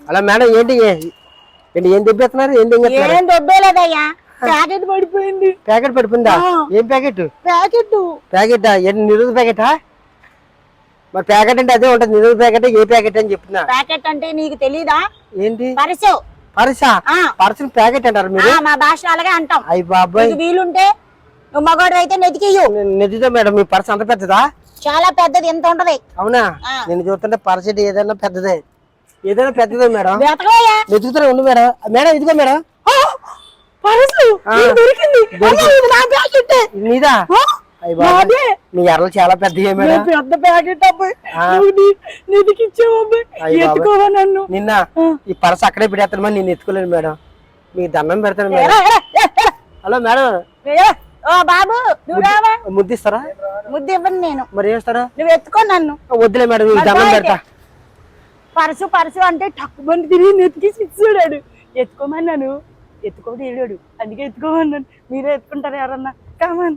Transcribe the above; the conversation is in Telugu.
అలా మేడం ఏంటి ఏంటి ఏం తెప్పేస్తున్నారు ఏం తెంగేస్తున్నారు ఏం దొబ్బేలేదయ్యా. ప్యాకెట్ పడిపోయింది. ప్యాకెట్ పడిపోయిందా. ఏం ప్యాకెట్? ప్యాకెట్. ప్యాకెట్? ఏంటి నిరుదు ప్యాకెటా? మరి ప్యాకెట్ అంటే అదే ఉంటుంది. నిరుదు ప్యాకెట్ ఏ ప్యాకెట్ అని చెప్తున్నా. ప్యాకెట్ అంటే నీకు తెలీదా? ఏంటి? పరసు. పర్సా. పర్సన్ ప్యాకెట్ అంటారు ఆ, మీరు మా భాషలో అలాగే అంటాం. అయ్యి బాబాయ్. వీలుంటే నువ్వు మగవాడు అయితే నెతికియ్యు నిజంగా మేడం మీ పర్స్ అంత పెద్దదా? చాలా పెద్దది ఎంత ఉంటది? అవునా. నేను చూస్తుంటే పర్స్ ఏదైనా పెద్దదే. ఏదైనా పెద్దదే మేడం. వెతుకుతారా ఉంది మేడం. మేడం ఇదిగో మేడం. నా నీదా. మీ ఎర్రలు చాలా పెద్దగా మేడం. పెద్ద ప్యాకెట్ అబ్బాయి. నన్ను? నిన్న. ఈ పర్స్ అక్కడే పెడతాను మరి నేను ఎత్తుకోలేను మేడం. మీకు దండం పెడతాను మేడం. Hello madam. బాబు ముద్దిస్తారా ముద్దు ఇవ్వను నేను. మరి ఏస్తారా నువ్వు ఎత్తుకో నన్ను. వద్దులే మేడం దండం పెడతా. పరసు పరసు అంటే టక్కుమని తిరిగి నెతికి చూడాడు. ఎత్తుకోమన్నాను. ఎత్తుకోడు ఏడాడు. అందుకే ఎత్తుకోమన్నాను. మీరే ఎత్తుకుంటారు ఎవరన్నా. కామన్